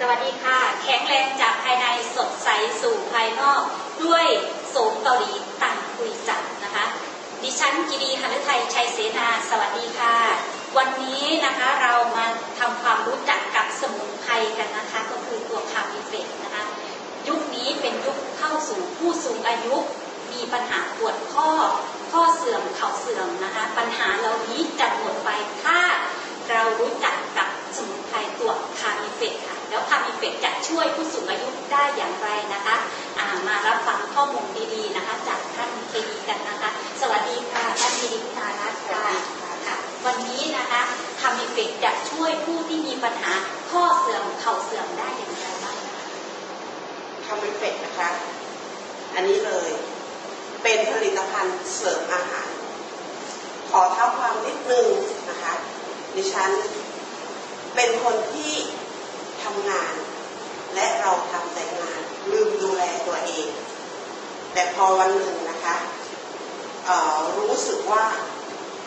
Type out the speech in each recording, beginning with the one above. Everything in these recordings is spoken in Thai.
สวัสดีค่ะ แข็งแรงจากภายในสดใสสู่ภายนอก ด้วยโสมเกาหลีต่างคุยจัดนะคะ ดิฉันกิรีหฤทัยชัยเสนา สวัสดีค่ะ วันนี้นะคะเรามาทำความรู้จักกับสมุนไพรกันนะคะ ก็คือตัวคามิเฟกนะคะ ยุคนี้เป็นยุคเข้าสู่ผู้สูงอายุมีปัญหาปวดข้อข้อเสื่อมเข่าเสื่อมนะคะ ปัญหาเหล่านี้จะหมดไปถ้าเรารู้จักกับสมุนไพรตัวคามิเฟกค่ะ แล้วคามิเฟกจะช่ วยผู้สูงอายุได้อย่างไรนะคะอ่ามารับฟังข้อมูลดีๆนะคะ จากท่านเคดีกันนะคะ สวัสดีค่ะท่านเคดีพิธารัตน์ค่ะค่ะวันนี้นะคะคามิเฟกจะช่วยผู้ที่มีปัญหาข้อเสื่อมเข่าเสื่อมได้อย่างไรบ้างคะทำเป็นเป็ดนะคะ อันนี้เลยเป็นผลิตภัณฑ์เสริมอาหาร ขอเท้าความนิดนึงนะคะ ดิฉันเป็นคนที่ทำงาน และเราทำแต่งานลืมดูแลตัวเอง แต่พอวันหนึ่งนะคะรู้สึกว่า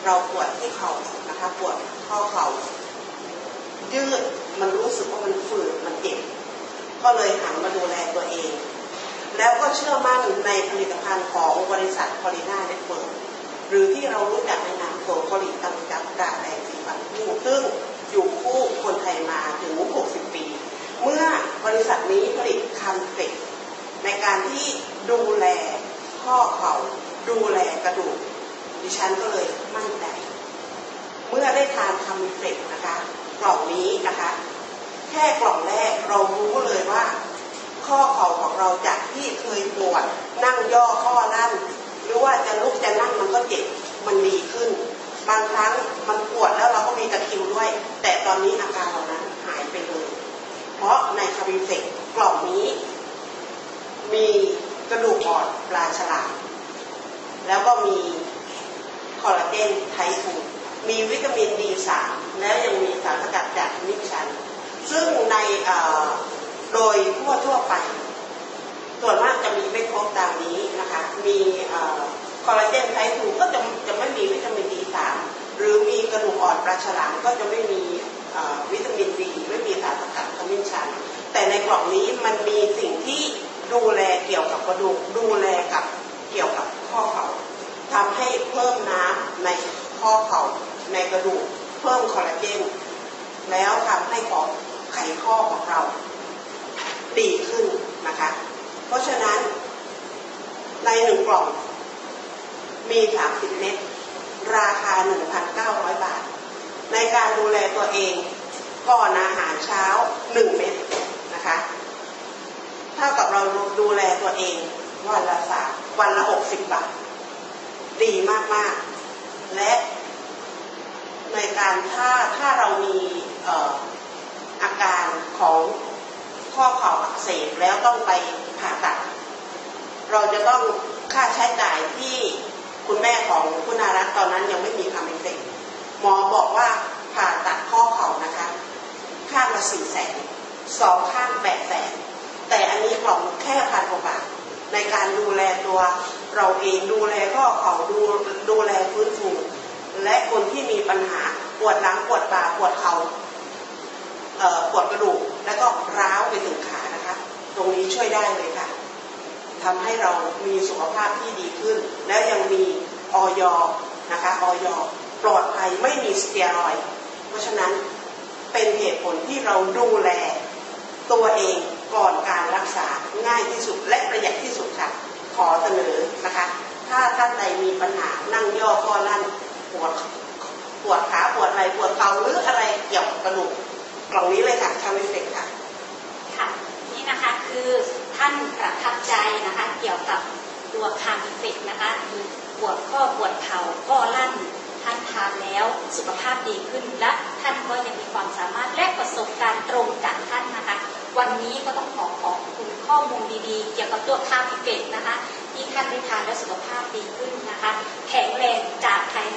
เราปวดที่เข่านะคะปวดข้อเข่ายืดมันรู้สึกว่ามันฝืดมันเจ็บก็เลยหันมาดูแลตัวเอง แล้วก็เชื่อมั่นในผลิตภัณฑ์ของบริษัทพอลิน่าเน็ตเวิร์หรือที่เรารู้จักในนามโซโคลิตังจับกาแดงสีฟันคู่ซึ่งอยู่คู่คนไทยมาถึง 60 ปี เมื่อบริษัทนี้ ผลิตคันเฟกในการที่ดูแลข้อเข่าดูแลกระดูก ดิฉันก็เลยมั่นใจเมื่อได้ทานคัมเฟกนะคะ กล่องนี้นะคะ แค่กล่องแรกเรารู้เลยว่า ข้อเข่าของเราจากที่เคยปวดนั่งย่อข้อลั่นหรือว่าจะลุกจะนั่งมันก็เจ็บมันดีขึ้น บางครั้งมันปวดแล้วเราก็มีตะคริวด้วย แต่ตอนนี้อาการเหล่านั้นหายไปเลย เพราะในคาบิเฟก กล่องนี้ มีกระดูกอ่อนปลาฉลามแล้วก็มีคอลลาเจนไททูมีวิตามิน D3 แล้วยังมีสารสกัดจากมิชัน ซึ่งในโดยทั่วทั่วไป ส่วนมากจะมีไม่ครบตามนี้นะคะ มีคอลลาเจนไททูก็จะจะไม่มีวิตามิน D3 หรือมีกระดูกอ่อนปลาฉลามก็จะไม่มีวิตามิน D ไม่มีสารสกัดขมิ้นชัน แต่ในกล่องนี้มันมีสิ่งที่ดูแลเกี่ยวกับกระดูกดูแลกับเกี่ยวกับข้อเข่าทำให้เพิ่มน้ำในข้อเข่าในกระดูกเพิ่มคอลลาเจนแล้วทำให้ของไขข้อของเราดีขึ้นนะคะ เพราะฉะนั้นในหนึ่งกล่องมี 30 เม็ดราคา 1,900 บาท ในการดูแลตัวเองก่อนอาหารเช้า 1 เม็ดนะคะ เท่ากับเราดูแลตัวเอง วันละสามวันละ60บบาท ดีมาก ๆ และในการถ้าถ้าเรามีออาการของข้อเข่าอักเสบแล้วต้องไปผ่าตัด เราจะต้องค่าใช้จ่ายที่คุณแม่ของคุณนารัตตอนนั้นยังไม่มีคำเซ็นหมอบอกว่าผ่าตัดข้อเข่านะคะ ข้างละสี่แสนสองข้างแปดแสนแต่อันนี้กล่องแค่พันกว่าบาท ในการดูแลตัวเราเองดูแลข้อเข่าดูดูแลฟื้นฟูและคนที่มีปัญหาปวดหลังปวดบ่าปวดเขา่าปวดกระดูกแล้วก็ร้าวไปถึงขานะคะ ตรงนี้ช่วยได้เลยค่ะทำให้เรามีสุขภาพที่ดีขึ้น แล้วยังมีออยนะคะออยปลอดภัยไม่มีสเตียรอย เพราะฉะนั้นเป็นเหตุผลที่เราดูแลตัวเองก่อนการรักษาง่ายที่สุดและประหยัดที่สุด ค่ะขอเสนอนะคะ ถ้าท่านใดมีปัญหานั่งย่อข้อลั่นปวดปวดขาปวดไหล่ปวดเข่าหรืออะไรเกี่ยวกับกระดูกกล่องนี้เลยค่ะทำเอฟเฟกค่ะค่ะนี่นะคะคือท่านประทับใจนะคะ เกี่ยวกับตัวคามิเฟกนะคะมีปวดข้อปวดเข่าข้อลั่นท่านทานแล้วสุขภาพดีขึ้นและท่านก็ยังมีความสามารถและประสบการณ์ตรงจากท่านนะคะ วันนี้ก็ต้อง ข้อมูลดีๆ เกี่ยวกับตัวคามิเฟตนะคะ ที่ท่านได้ทานแล้วสุขภาพดีขึ้นนะคะ แข็งแรงจากภายใน